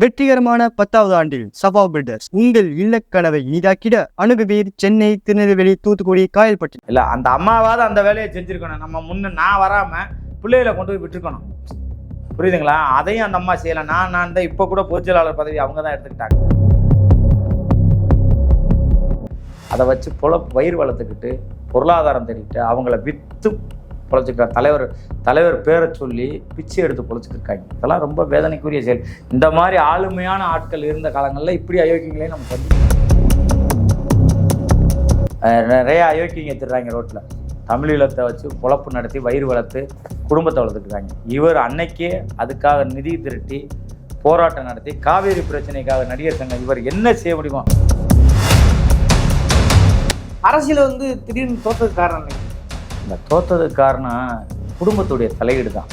வெற்றிகரமான பத்தாவது ஆண்டில் சபா பில்டர்ஸ் உங்கள் இல்லக்கனவை இனிதாக்கிட அணுகுவீர் சென்னை திருநெல்வேலி தூத்துக்குடி காயல்பட்டு. இல்லை அந்த அம்மாவாவது அந்த வேலையை செஞ்சிருக்கணும். நம்ம முன்ன நான் வராமல் பிள்ளைகளை கொண்டு போய் விட்டுருக்கணும். புரியுதுங்களா? அதையும் அந்த அம்மா செய்யல. நான் நான் தான் இப்போ கூட பொதுச்செயலாளர் பதவி அவங்க தான் எடுத்துக்கிட்டாங்க. அதை வச்சு பொல வயிறு வளர்த்துக்கிட்டு பொருளாதாரம் தேடிட்டு அவங்கள விற்று பொழைச்சிக்கிற தலைவர் தலைவர் பேரை சொல்லி பிச்சை எடுத்து பொழைச்சிருக்காங்க. இதெல்லாம் ரொம்ப வேதனைக்குரிய செயல். இந்த மாதிரி ஆளுமையான ஆட்கள் இருந்த காலங்களில் இப்படி அயோக்கியங்களையும் நம்ம சந்தி நிறைய அயோக்கியங்க திருறாங்க ரோட்டில் தமிழீழத்தை வச்சு பொழப்பு நடத்தி வயிறு வளர்த்து குடும்பத்தை வளர்த்துக்கிறாங்க இவர் அன்னைக்கே அதுக்காக நிதி திரட்டி போராட்டம் நடத்தி காவேரி பிரச்சனைக்காக நடிகர் சங்கம் இவர் என்ன செய்ய முடியுமா? அரசியல் வந்து திடீர்னு தோற்றது காரணம் இல்லை இந்த தோத்ததுக்கு காரணம் குடும்பத்துடைய தலையீடு தான்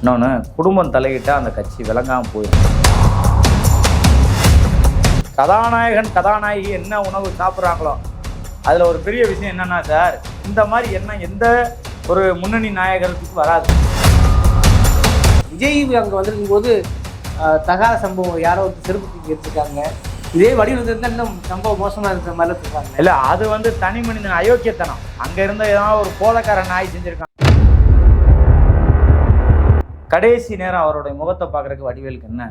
இன்னொன்று குடும்பம் தலையிட்டால் அந்த கட்சி விளங்காமல் போயிடும். கதாநாயகன் கதாநாயகி என்ன உணவு சாப்பிட்றாங்களோ அதில் ஒரு பெரிய விஷயம் என்னென்னா சார் இந்த மாதிரி என்ன எந்த ஒரு முன்னணி நாயகர்களுக்கு வராது. விஜய் அங்கே வந்திருக்கும் போது தகாத சம்பவம் யாரோ ஒரு செருப்பு தூக்கி எடுத்துருக்காங்க. இதே வடிவில் இருந்தால் இன்னும் சம்பவம் மோசமாக இருக்கிற மாதிரி இருக்காங்க இல்லை அது வந்து தனி மனிதன் அயோக்கியத்தனம். அங்கே இருந்த ஏதாவது ஒரு கோலக்கார நாய் செஞ்சுருக்கான். கடைசி நேரம் அவருடைய முகத்தை பார்க்கறதுக்கு வடிவேலுக்கு என்ன?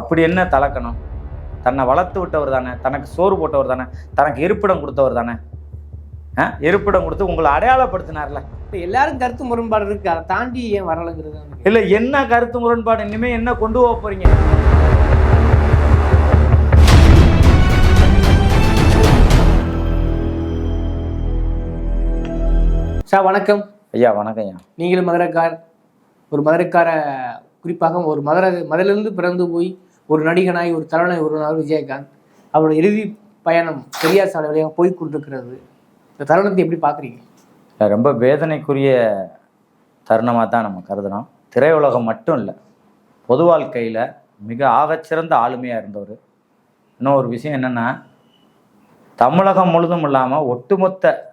அப்படி என்ன தலக்கணும்? தன்னை வளர்த்து விட்டவர் தானே? தனக்கு சோறு போட்டவர் தானே? தனக்கு இருப்பிடம் கொடுத்தவர் தானே? இருப்பிடம் கொடுத்து உங்களை அடையாளப்படுத்தினார்ல. இப்போ எல்லாரும் கருத்து முரண்பாடு இருக்கு. அதை தாண்டி ஏன் வரலைங்கிறது இல்லை என்ன கருத்து முரண்பாடு? இனிமேல் என்ன கொண்டு போக போறீங்க? சார் வணக்கம். ஐயா வணக்கம் ஐயா. நீங்களும் மதுரைக்கார் ஒரு மதுரைக்கார குறிப்பாக ஒரு மதுரை மதுரையிலிருந்து பிறந்து போய் ஒரு நடிகனாய் ஒரு தலைவனை ஒருவனாக விஜயகாந்த். அவரோட இறுதி பயணம் பெரியார் சாலை வழியாக போய் கொண்டிருக்கிறது. இந்த தருணத்தை எப்படி பார்க்குறீங்க? ரொம்ப வேதனைக்குரிய தருணமாக தான் நம்ம கருதுறோம் திரையுலகம் மட்டும் இல்லை பொது வாழ்க்கையில் மிக ஆகச்சிறந்த ஆளுமையாக இருந்தவர். இன்னும் ஒரு விஷயம் என்னென்னா தமிழகம் முழுதும் இல்லாமல் ஒட்டுமொத்த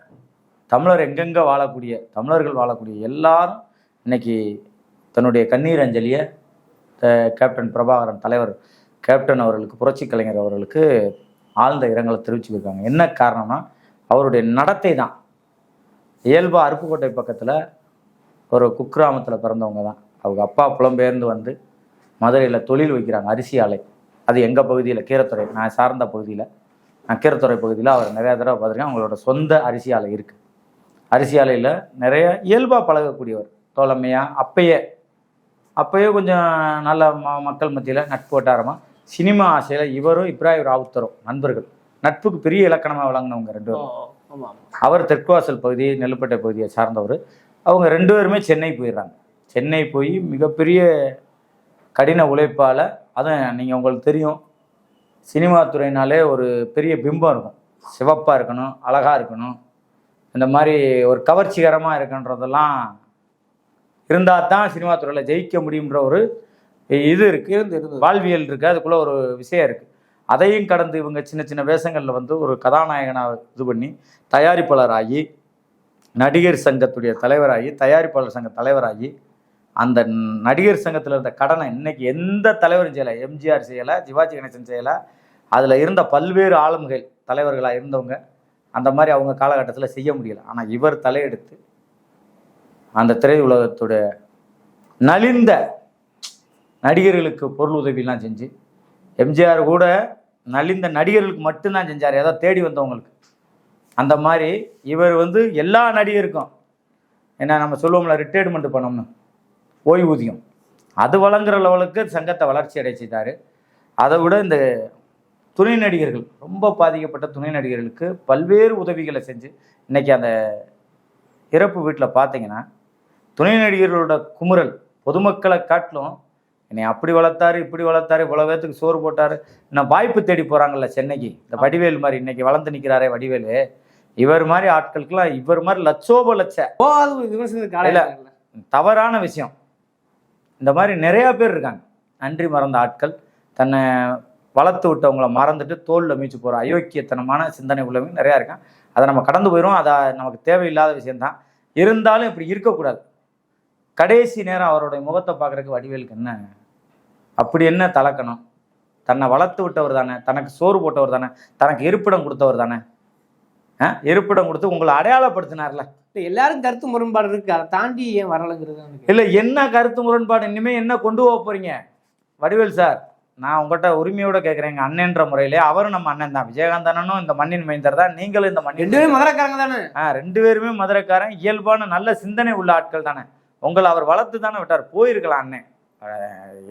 தமிழர் எங்கெங்கே வாழக்கூடிய தமிழர்கள் வாழக்கூடிய எல்லாரும் இன்னைக்கு தன்னுடைய கண்ணீர் அஞ்சலியை த- கேப்டன் பிரபாகரன் தலைவர் கேப்டன் அவர்களுக்கு புரட்சி கலைஞர் அவர்களுக்கு ஆழ்ந்த இரங்கலை தெரிவிச்சுக்கிருக்காங்க. என்ன காரணம்னா அவருடைய நடத்தை தான். இயல்பா அருப்புக்கோட்டை பக்கத்தில் ஒரு குக்கிராமத்தில் பிறந்தவங்க தான். அவங்க அப்பா புலம்பெயர்ந்து வந்து மதுரையில் தொழில் வைக்கிறாங்க அரிசி ஆலை. அது எங்கள் பகுதியில்? கீரத்துறை. நான் சார்ந்த பகுதியில். நான் கீரத்துறை பகுதியில் அவர் நிறையா தடவை பார்த்துருக்கேன். அவங்களோட சொந்த அரிசி ஆலை இருக்குது அரிசி ஆலையில் நிறைய இயல்பாக பழகக்கூடியவர். தோழமையாக அப்பயே. அப்பயே கொஞ்சம் நல்ல ம மக்கள் மத்தியில் நட்பு வட்டாரமாக சினிமா ஆசையில் இவரும் இப்ராஹிம் ராவுத்தரும் நண்பர்கள். நட்புக்கு பெரிய இலக்கணமாக விளங்கினவங்க ரெண்டு பேரும். அவர் தெற்குவாசல் பகுதி நெல்லுப்பட்டை பகுதியை சார்ந்தவர். அவங்க ரெண்டு பேருமே சென்னை போயிடுறாங்க. சென்னை போய் மிகப்பெரிய கடின உழைப்பால் அதுவும் நீங்கள் உங்களுக்கு தெரியும். சினிமா துறையினாலே ஒரு பெரிய பிம்பம் இருக்கும். சிவப்பாக இருக்கணும் அழகாக இருக்கணும். இந்த மாதிரி ஒரு கவர்ச்சிகரமாக இருக்குன்றதெல்லாம் இருந்தால் தான் சினிமா துறையில் ஜெயிக்க முடியுன்ற ஒரு இது இருக்குது இருந்து வாழ்வியல் இருக்குது அதுக்குள்ளே ஒரு விஷயம் இருக்குது அதையும் கடந்து இவங்க சின்ன சின்ன வேஷங்களில் வந்து ஒரு கதாநாயகனாக இது பண்ணி தயாரிப்பாளராகி நடிகர் சங்கத்துடைய தலைவராகி தயாரிப்பாளர் சங்க தலைவராகி அந்த நடிகர் சங்கத்தில் இருந்த கடனை இன்னைக்கு எந்த தலைவரும் செய்யலை. எம்ஜிஆர் செய்யலை சிவாஜி கணேசன் செய்யலை. அதில் இருந்த பல்வேறு ஆளுமைகள் தலைவர்களாக இருந்தவங்க அந்த மாதிரி அவங்க காலகட்டத்தில் செய்ய முடியல. ஆனால் இவர் தலையெடுத்து அந்த திரை உலகத்துடைய நலிந்த நடிகர்களுக்கு பொருள் உதவிலாம் செஞ்சு எம்ஜிஆர் கூட நலிந்த நடிகர்களுக்கு மட்டும்தான் செஞ்சார். ஏதோ தேடி வந்தவங்களுக்கு. அந்த மாதிரி இவர் வந்து எல்லா நடிகருக்கும் என்ன நம்ம சொல்லுவோம்ல ரிட்டையர்மெண்ட் பண்ணோம்னு ஓய்வூதியம். அது வழங்குற லெவலுக்கு சங்கத்தை வளர்ச்சி அடை செய்தார் அதை விட இந்த துணை நடிகர்கள் ரொம்ப பாதிக்கப்பட்ட துணை நடிகர்களுக்கு பல்வேறு உதவிகளை செஞ்சு இன்னைக்கு அந்த இறப்பு வீட்டில் பார்த்தீங்கன்னா துணை நடிகர்களோட குமுறல் பொதுமக்களை காட்டிலும் என்னை அப்படி வளர்த்தாரு இப்படி வளர்த்தாரு இவ்வளோ பேத்துக்கு சோறு போட்டாரு இன்னும் வாய்ப்பு தேடி போகிறாங்கல்ல சென்னைக்கு. இந்த வடிவேல் மாதிரி இன்னைக்கு வளர்ந்து நிற்கிறாரே வடிவேலு. இவர் மாதிரி ஆட்களுக்கெல்லாம் இவர் மாதிரி லட்சோப லட்ச. தவறான விஷயம். இந்த மாதிரி நிறையா பேர் இருக்காங்க. நன்றி மறந்த ஆட்கள். தன்னை வளர்த்து விட்டவங்கள மறந்துட்டு தோல்ல மீச்சு போகிற அயோக்கியத்தனமான சிந்தனை உள்ளவங்க நிறையா இருக்காங்க. அதை நம்ம கடந்து போயிடும் அதை நமக்கு தேவையில்லாத விஷயம்தான். இருந்தாலும் இப்படி இருக்கக்கூடாது. கடைசி நேரம் அவருடைய முகத்தை பார்க்குறதுக்கு வடிவேலுக்கு என்ன? அப்படி என்ன தலக்கணும்? தன்னை வளர்த்து விட்டவர் தானே? தனக்கு சோறு போட்டவர் தானே? தனக்கு இருப்பிடம் கொடுத்தவர் தானே? இருப்பிடம் கொடுத்து உங்களை அடையாளப்படுத்தினார்ல? எல்லாரும் கருத்து முரண்பாடு இருக்கு. அதை தாண்டி ஏன் வரலைங்கிறது இல்லை என்ன கருத்து முரண்பாடு? இனிமே என்ன கொண்டு போக போறீங்க? வடிவேல் சார் நான் உங்கள்கிட்ட உரிமையோட கேட்குறேன் எங்கள் அண்ணன்ற முறையிலே. அவரும் நம்ம அண்ணன் தான். விஜயகாந்த் அண்ணனும் இந்த மண்ணின் மைந்தர் தான். நீங்களும் இந்த மண்ணின் ரெண்டு பேரும் மதுரைக்காரங்க தானே? ஆ ரெண்டு பேருமே மதுரைக்காரன். இயல்பான நல்ல சிந்தனை உள்ள ஆட்கள் தானே. உங்களை அவர் வளர்த்து தானே விட்டார். போயிருக்கலாம் அண்ணன்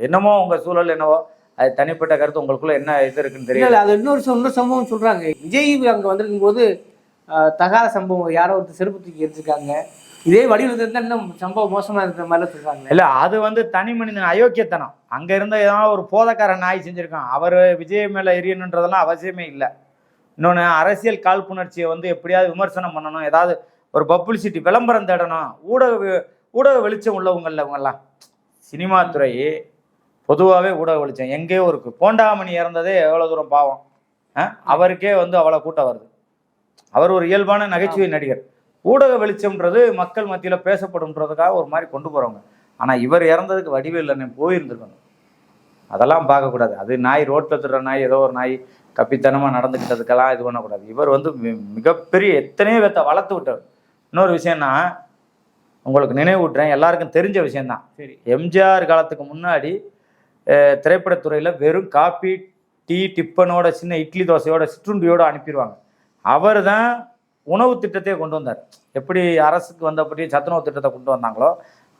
என்னமோ உங்க சூழல் என்னவோ அது தனிப்பட்ட கருத்து. உங்களுக்குள்ள என்ன இது இருக்குன்னு தெரியல. அது இன்னொரு இன்னொரு சம்பவம் சொல்றாங்க. விஜய் அங்க வந்திருக்கும் போது தகாத சம்பவம். யாரோ ஒருத்தர் செருப்பு தூக்கி எடுத்திருக்காங்க இதே வடிவில் இருந்தா இன்னும் சம்பவம் மோசமா இருக்கிற மாதிரிலாம் சொல்றாங்க இல்ல அது வந்து தனி மனிதன் அயோக்கியத்தனம். அங்க இருந்த ஏதாவது ஒரு போதக்காரன் நாய் செஞ்சிருக்கான். அவர் விஜய் மேல எரியணுன்றதெல்லாம் அவசியமே இல்லை. இன்னொன்று அரசியல் காழ்ப்புணர்ச்சியை வந்து எப்படியாவது விமர்சனம் பண்ணணும். ஏதாவது ஒரு பப்ளிசிட்டி விளம்பரம் தேடணும். ஊடக ஊடக வெளிச்சம் உள்ளவங்கள்ல இவங்கெல்லாம். சினிமா துறை பொதுவாகவே ஊடக வெளிச்சம். எங்கேயோ இருக்கு. போண்டாமணி இறந்ததே எவ்வளோ தூரம் பாவம்? அவருக்கே வந்து அவ்வளோ கூட்டம் வருது. அவர் ஒரு இயல்பான நகைச்சுவை நடிகர். ஊடக வெளிச்சம்ன்றது மக்கள் மத்தியில் பேசப்படும்ன்றதுக்காக ஒரு மாதிரி கொண்டு போகிறவங்க ஆனால் இவர் இறந்ததுக்கு வடிவேல் அண்ணன் போயிருந்துருக்கணும். அதெல்லாம் பார்க்கக்கூடாது அது நாய் ரோட்டில் திருற நாய் ஏதோ ஒரு நாய் கப்பித்தனமாக நடந்துக்கிட்டதுக்கெல்லாம் இது பண்ணக்கூடாது. இவர் வந்து மிகப்பெரிய எத்தனையோ பேத்த வளர்த்து விட்டவர் இன்னொரு விஷயம்னா உங்களுக்கு நினைவூட்டுறேன் எல்லாருக்கும் தெரிஞ்ச விஷயம்தான். சரி. எம்ஜிஆர் காலத்துக்கு முன்னாடி திரைப்படத்துறையில் வெறும் காபி டீ டிப்பனோட சின்ன இட்லி தோசையோட சிற்றுண்டியோட அனுப்பிடுவாங்க. அவர் தான் உணவு திட்டத்தையே கொண்டு வந்தார். எப்படி அரசுக்கு வந்தபடி சத்துணவு திட்டத்தை கொண்டு வந்தாங்களோ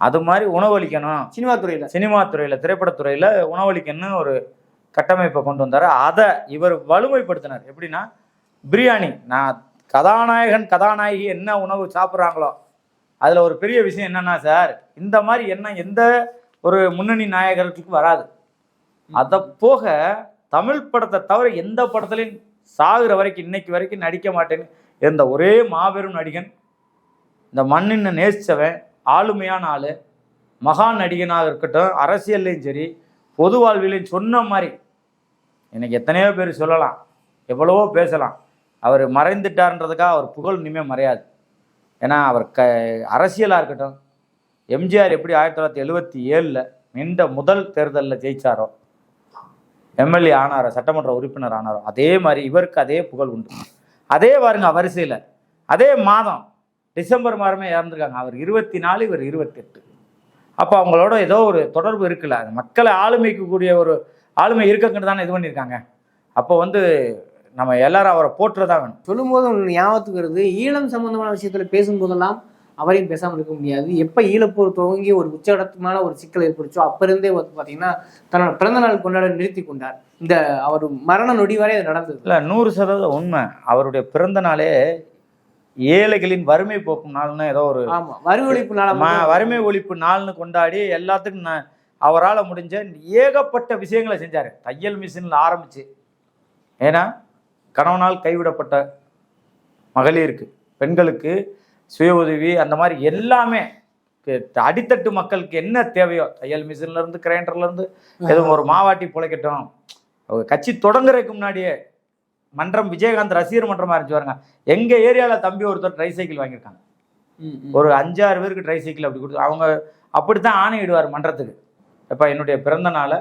அது மாதிரி உணவளிக்கணும் சினிமா துறையில. சினிமா துறையில் திரைப்படத்துறையில் உணவளிக்கணும்னு ஒரு கட்டமைப்பை கொண்டு வந்தார். அதை இவர் வலுமைப்படுத்தினார். எப்படின்னா பிரியாணி. நான் கதாநாயகன் கதாநாயகி என்ன உணவு சாப்பிட்றாங்களோ அதில் ஒரு பெரிய விஷயம் என்னன்னா சார் இந்த மாதிரி எண்ணம் எந்த ஒரு முன்னணி நாயகர்களுக்கு வராது. அதை போக தமிழ் படத்தை தவிர எந்த படத்துலையும் சாகுற வரைக்கும் இன்னைக்கு வரைக்கும் நடிக்க மாட்டேன்னு இருந்த ஒரே மாபெரும் நடிகன். இந்த மண்ணின் நேசிச்சவன் ஆளுமையான ஆள் மகான் நடிகனாக இருக்கட்டும் அரசியல்லையும் சரி பொது வாழ்விலையும் சொன்ன மாதிரி எனக்கு எத்தனையோ பேர் சொல்லலாம் எவ்வளவோ பேசலாம். அவர் மறைந்துட்டார்ன்றதுக்காக அவர் புகழ் இனிமேல் மறையாது. ஏன்னா அவர் க அரசியலாக இருக்கட்டும் எம்ஜிஆர் எப்படி ஆயிரத்தி தொள்ளாயிரத்தி எழுபத்தி ஏழில் நின்ற முதல் தேர்தலில் ஜெயிச்சாரோ எம்எல்ஏ ஆனாரோ சட்டமன்ற உறுப்பினர் ஆனாரோ அதே மாதிரி இவருக்கு அதே புகழ் உண்டு. அதே பாருங்க வரிசையில். அதே மாதம் டிசம்பர் மாதமே இறந்துருக்காங்க. அவர் இருபத்தி நாலு இவர் இருபத்தெட்டு. அப்போ அவங்களோட ஏதோ ஒரு தொடர்பு இருக்குல்ல. அது மக்களை ஆளுமைக்கு கூடிய ஒரு ஆளுமை இருக்கங்கிட்டு தானே இது பண்ணியிருக்காங்க. அப்போ வந்து நம்ம எல்லாரும் அவரை போற்றுறதா வேணும். சொல்லும்போது ஞாபகத்துக்கு வருது. ஈழம் சம்பந்தமான விஷயத்தில் பேசும்போதெல்லாம் அவரையும் பேசாமல் இருக்க முடியாது. எப்ப ஈழப்போர் துவங்கி ஒரு உச்சகட்டமான ஒரு சிக்கல் ஏற்படுச்சோ அப்ப இருந்தே வந்து பாத்தீங்கன்னா தன்னோட பிறந்த நாள் கொண்டாட நிறுத்தி கொண்டார். இந்த அவர் மரண நொடி வரை அது நடந்தது. இல்லை நூறு சதவீதம் உண்மை. அவருடைய பிறந்த நாளே ஏழைகளின் வறுமை போக்கும் நாள்னு ஏதோ ஒரு ஆமா வரி ஒழிப்பு நாளா வறுமை ஒழிப்பு நாள்னு கொண்டாடி எல்லாத்துக்கும் ந- அவரால முடிஞ்ச ஏகப்பட்ட விஷயங்களை செஞ்சாரு. தையல் மிஷின்ல ஆரம்பிச்சு. ஏன்னா கணவனால் கைவிடப்பட்ட மகளிருக்கு பெண்களுக்கு சுய உதவி அந்த மாதிரி எல்லாமே. அடித்தட்டு மக்களுக்கு என்ன தேவையோ தையல் மிஷின்ல இருந்து கிரைண்டர்ல இருந்து எதுவும் ஒரு மாவாட்டி பிழைக்கட்டும். கட்சி தொடங்குறதுக்கு முன்னாடியே மன்றம் விஜயகாந்த் ரசிகர் மன்றமா இருந்துச்சு பாருங்க. எங்க ஏரியால தம்பி ஒருத்தர் ட்ரை சைக்கிள் வாங்கியிருக்காங்க. ஒரு அஞ்சாறு பேருக்கு ட்ரை சைக்கிள் அப்படி கொடுத்து அவங்க அப்படித்தான் ஆணையிடுவார் மன்றத்துக்கு. எப்ப என்னுடைய பிறந்த நாளை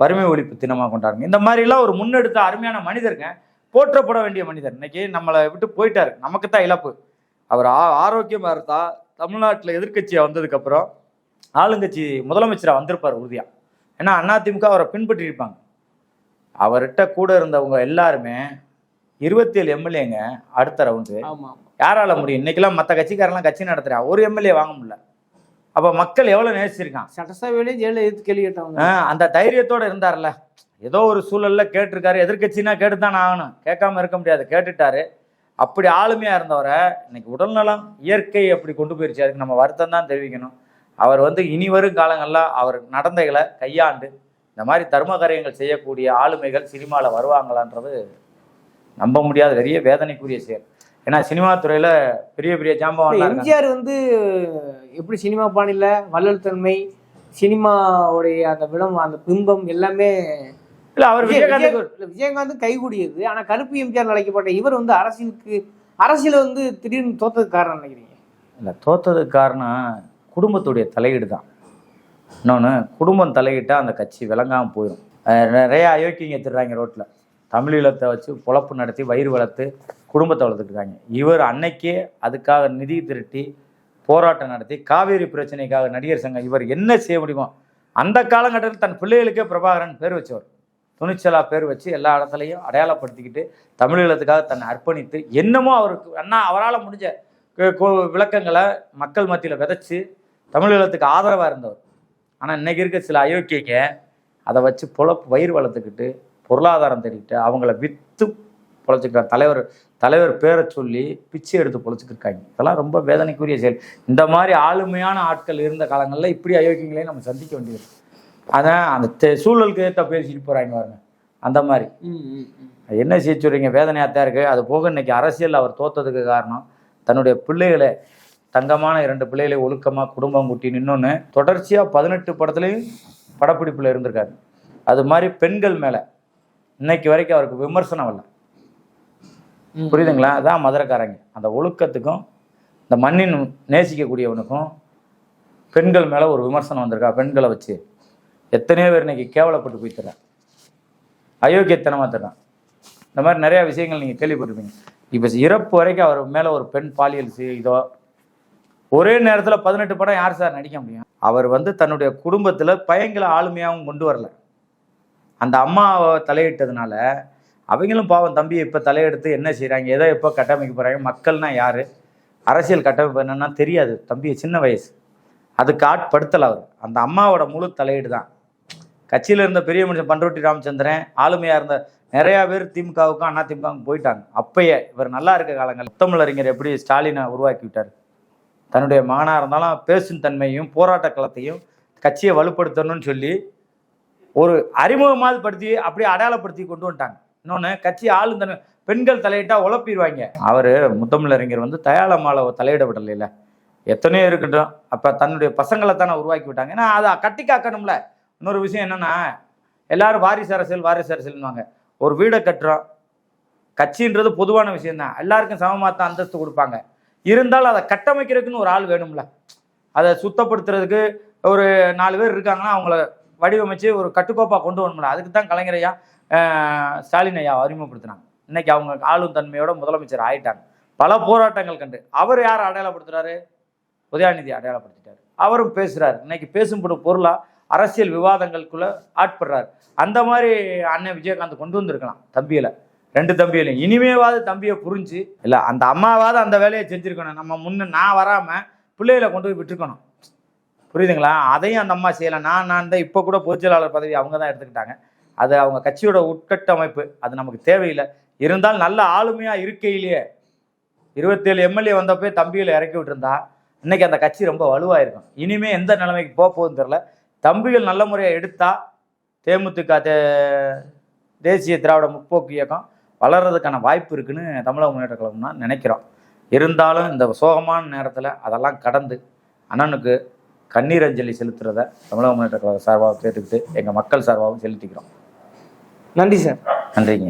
வறுமை ஒழிப்பு தினமாக கொண்டாடுங்க. இந்த மாதிரிலாம் ஒரு முன்னெடுத்த அருமையான மனிதருங்க. போற்றப்பட வேண்டிய மனிதர். இன்னைக்கு நம்மளை விட்டு போயிட்டாரு. நமக்கு தான் இழப்பு. அவர் ஆ ஆரோக்கியமாக இருந்தா தமிழ்நாட்டில் எதிர்க்கட்சியாக வந்ததுக்கப்புறம் ஆளுங்கட்சி முதலமைச்சராக வந்திருப்பார் உறுதியா. ஏன்னா அதிமுக அவரை பின்பற்றியிருப்பாங்க. அவர்கிட்ட கூட இருந்தவங்க எல்லாருமே இருபத்தேழு எம்எல்ஏங்க அடுத்த ரவுண்டு. யாரால முடியும்? இன்னைக்கெல்லாம் மற்ற கட்சிக்காரெல்லாம் கட்சி நடத்துறான் ஒரு எம்எல்ஏ வாங்க முடியல. அப்ப மக்கள் எவ்வளவு நேசிச்சிருக்கான்? சட்டசபையிலே ஜெயில எதிர்த்து கேள்வி கேட்டவங்க ஆஹ் அந்த தைரியத்தோட இருந்தார்ல. ஏதோ ஒரு சூழல்ல கேட்டிருக்காரு. எதிர்க்கட்சினா கேட்டுதான் ஆகணும். கேட்காம இருக்க முடியாது. கேட்டுட்டாரு. அப்படி ஆளுமையா இருந்தவரை இன்னைக்கு உடல்நலம் இயற்கை அப்படி கொண்டு போயிருச்சு. அதுக்கு நம்ம வருத்தம் தான் தெரிவிக்கணும். அவர் வந்து இனி வரும் காலங்களில் அவர் நடந்தைகளை கையாண்டு இந்த மாதிரி தர்ம காரியங்கள் செய்யக்கூடிய ஆளுமைகள் சினிமாவில் வருவாங்களான்றது நம்ப முடியாத பெரிய வேதனைக்குரிய செயல். ஏன்னா சினிமா துறையில பெரிய பெரிய இருக்காங்க. எம்ஜிஆர் வந்து எப்படி சினிமா பாணியில வள்ளல் தன்மை சினிமாவுடைய அந்த விடம் அந்த பிம்பம் எல்லாமே இல்ல அவர் விஜய்- விஜயகாந்த் விஜயகாந்த் கைகூடியது. ஆனா கருப்பு எம்ஜிஆர் அழைக்கப்பட்ட இவர் வந்து அரசியலுக்கு அரசியல வந்து திடீர்னு தோத்ததுக்கு காரணம் நினைக்கிறீங்க? இல்லை தோத்ததுக்கு காரணம் குடும்பத்துடைய தலையீடு தான் இன்னொன்று குடும்பம் தலையிட்டா அந்த கட்சி விளங்காமல் போயிடும் நிறைய அயோக்கியங்க திடுறாங்க ரோட்டில் தமிழீழத்தை வச்சு பொழப்பு நடத்தி வயிறு வளர்த்து குடும்பத்தை வளர்த்துட்ருக்காங்க இவர் அன்னைக்கே அதுக்காக நிதி திரட்டி போராட்டம் நடத்தி காவேரி பிரச்சனைக்காக நடிகர் சங்கம் இவர் என்ன செய்ய முடியுமோ அந்த காலகட்டத்தில் தன் பிள்ளைகளுக்கே பிரபாகரன் பேர் வச்சவர். துணிச்சலா பேர் வச்சு எல்லா இடத்துலையும் அடையாளப்படுத்திக்கிட்டு தமிழீழத்துக்காக தன்னை அர்ப்பணித்து என்னமோ அவருக்கு அண்ணா அவரால் முடிஞ்ச விளக்கங்களை மக்கள் மத்தியில் விதைச்சு தமிழீழத்துக்கு ஆதரவாக இருந்தவர். ஆனால் இன்னைக்கு இருக்க சில அயோக்கியங்க அதை வச்சு பொழப்பு வயிறு வளர்த்துக்கிட்டு பொருளாதாரம் தேடிக்கிட்டு அவங்கள விற்று பொழைச்சிக்கிற தலைவர் தலைவர் பேரை சொல்லி பிச்சை எடுத்து பொழைச்சிக்கிருக்காங்க. இதெல்லாம் ரொம்ப வேதனைக்குரிய செயல். இந்த மாதிரி ஆளுமையான ஆட்கள் இருந்த காலங்களில் இப்படி அயோக்கியங்களையும் நம்ம சந்திக்க வேண்டியது அதான் அந்த சூழலுக்கு ஏற்ற பேசிட்டு போகிறாங்க பாருங்க. அந்த மாதிரி. என்ன செய்ய சொல்றீங்க வேதனையாக தான் இருக்குது அது போக இன்னைக்கு அரசியல் அவர் தோத்ததுக்கு காரணம் தன்னுடைய பிள்ளைகளை தங்கமான இரண்டு பிள்ளைகளை ஒழுக்கமாக குடும்பம் கூட்டி நின்னொன்று தொடர்ச்சியாக பதினெட்டு படத்துலையும் படப்பிடிப்பில் இருந்திருக்காரு. அது மாதிரி பெண்கள் மேலே இன்னைக்கு வரைக்கும் அவருக்கு விமர்சனம் இல்லை. ம். புரியுதுங்களா? அதான் மதுரைக்காரங்க. அந்த ஒழுக்கத்துக்கும் இந்த மண்ணின் நேசிக்கக்கூடியவனுக்கும் பெண்கள் மேலே ஒரு விமர்சனம் வந்திருக்கா? பெண்களை வச்சு. எத்தனையோ பேர் இன்னைக்கு கேவலப்பட்டு போய் அயோக்கியத்தனமாக தர்றான் இந்த மாதிரி நிறையா விஷயங்கள் நீங்கள் கேள்விப்பட்டிருப்பீங்க. இப்போ இறப்பு வரைக்கும் அவர் மேலே ஒரு பெண் பாலியல் இதோ ஒரே நேரத்தில் பதினெட்டு படம் யார் சார் நடிக்க முடியும்? அவர் வந்து தன்னுடைய குடும்பத்தில் பையங்களை ஆளுமையாகவும் கொண்டு வரல. அந்த அம்மாவை தலையிட்டதுனால அவங்களும் பாவம் தம்பி இப்போ தலையெடுத்து என்ன செய்கிறாங்க எதை எப்போ கட்டமைக்க போகிறாங்க மக்கள்னால் யார் அரசியல் கட்டமைப்பு என்னன்னா தெரியாது தம்பியை சின்ன வயசு. அதுக்கு ஆட்படுத்தலை அவர். அந்த அம்மாவோட முழு தலையீடு தான் கட்சியில் இருந்த பெரிய மனுஷன் பண்ருட்டி ராமச்சந்திரன் ஆளுமையாக இருந்த நிறையா பேர் திமுகவுக்கும் அண்ணா திமுகவுக்கும் போயிட்டாங்க. அப்பயே இவர் நல்லா இருக்க காலங்கள். தமிழறிஞர் எப்படி ஸ்டாலினை உருவாக்கி விட்டார்? தன்னுடைய மகனாக இருந்தாலும் பேசும் தன்மையும் போராட்ட களத்தையும் கட்சியை வலுப்படுத்தணும்னு சொல்லி ஒரு அறிமுகமாவது படுத்தி அப்படியே அடையாளப்படுத்தி கொண்டு வந்துட்டாங்க. இன்னொன்று கட்சி ஆளும் தன்மை பெண்கள் தலையிட்டா உழப்பிடுவாங்க. அவர் முத்தமிழறிஞர் வந்து தயாளம்மாவை தலையிட விடலைல எத்தனையோ இருக்கட்டும். அப்போ தன்னுடைய பசங்களை தானே உருவாக்கி விட்டாங்க. ஏன்னா அதை கட்டி காக்கணும்ல இன்னொரு விஷயம் என்னன்னா எல்லாரும் வாரிசு அரசியல் வாரிசு அரசியல்னுவாங்க ஒரு வீடை கட்டுறோம். கட்சின்றது பொதுவான விஷயம்தான். எல்லாருக்கும் சமமாக தான் அந்தஸ்து கொடுப்பாங்க. இருந்தாலும் அதை கட்டமைக்கிறதுக்குன்னு ஒரு ஆள் வேணும்ல. அதை சுத்தப்படுத்துறதுக்கு ஒரு நாலு பேர் இருக்காங்கன்னா அவங்கள வடிவமைச்சு ஒரு கட்டுக்கோப்பாக கொண்டு வரணும்ல. அதுக்கு தான் கலைஞர் ஐயா ஸ்டாலின் ஐயா அறிமுகப்படுத்தினாங்க. இன்னைக்கு அவங்க ஆளும் தன்மையோட முதலமைச்சர் ஆயிட்டாங்க. பல போராட்டங்கள் கண்டு. அவர் யார் அடையாளப்படுத்துறாரு? உதயாநிதி அடையாளப்படுத்திட்டாரு. அவரும் பேசுறாரு. இன்னைக்கு பேசும்படும் பொருளா அரசியல் விவாதங்களுக்குள்ளே ஆட்படுறாரு. அந்த மாதிரி அண்ணன் விஜயகாந்த் கொண்டு வந்திருக்கலாம் தம்பியில். ரெண்டு தம்பியிலையும். இனிமேவாது தம்பியை புரிஞ்சு இல்லை அந்த அம்மாவாவது அந்த வேலையை செஞ்சுருக்கணும். நம்ம முன்ன நான் வராமல் பிள்ளைகளை கொண்டு போய் விட்டுருக்கணும். புரியுதுங்களா? அதையும் அந்த அம்மா செய்யலை. நான் நான் தான் இப்போ கூட பொதுச்செயலாளர் பதவி அவங்க தான் எடுத்துக்கிட்டாங்க. அது அவங்க கட்சியோட உட்கட்டமைப்பு. அது நமக்கு தேவையில்லை. இருந்தால் நல்ல ஆளுமையாக இருக்கையிலேயே இருபத்தேழு எம்எல்ஏ வந்தப்போ தம்பியில் இறக்கி விட்டுருந்தா இன்னைக்கு அந்த கட்சி ரொம்ப வலுவாக இருக்கும் இனிமே எந்த நிலைமைக்கு போக போகுதுன்னு தெரில தம்பிகள் நல்ல முறையை எடுத்தா தேமுதிக தே- தேசிய திராவிட முற்போக்கு இயக்கம் வளர்றதுக்கான வாய்ப்பு இருக்குன்னு தமிழக முன்னேற்ற கழகம்னா நினைக்கிறோம். இருந்தாலும் இந்த சோகமான நேரத்தில் அதெல்லாம் கடந்து அண்ணனுக்கு கண்ணீர் அஞ்சலி செலுத்துறத தமிழக முன்னேற்ற கழக சார்பாக கேட்டுக்கிட்டு எங்கள் மக்கள் சார்பாகவும் செலுத்திக்கிறோம். நன்றி சார். நன்றிங்க.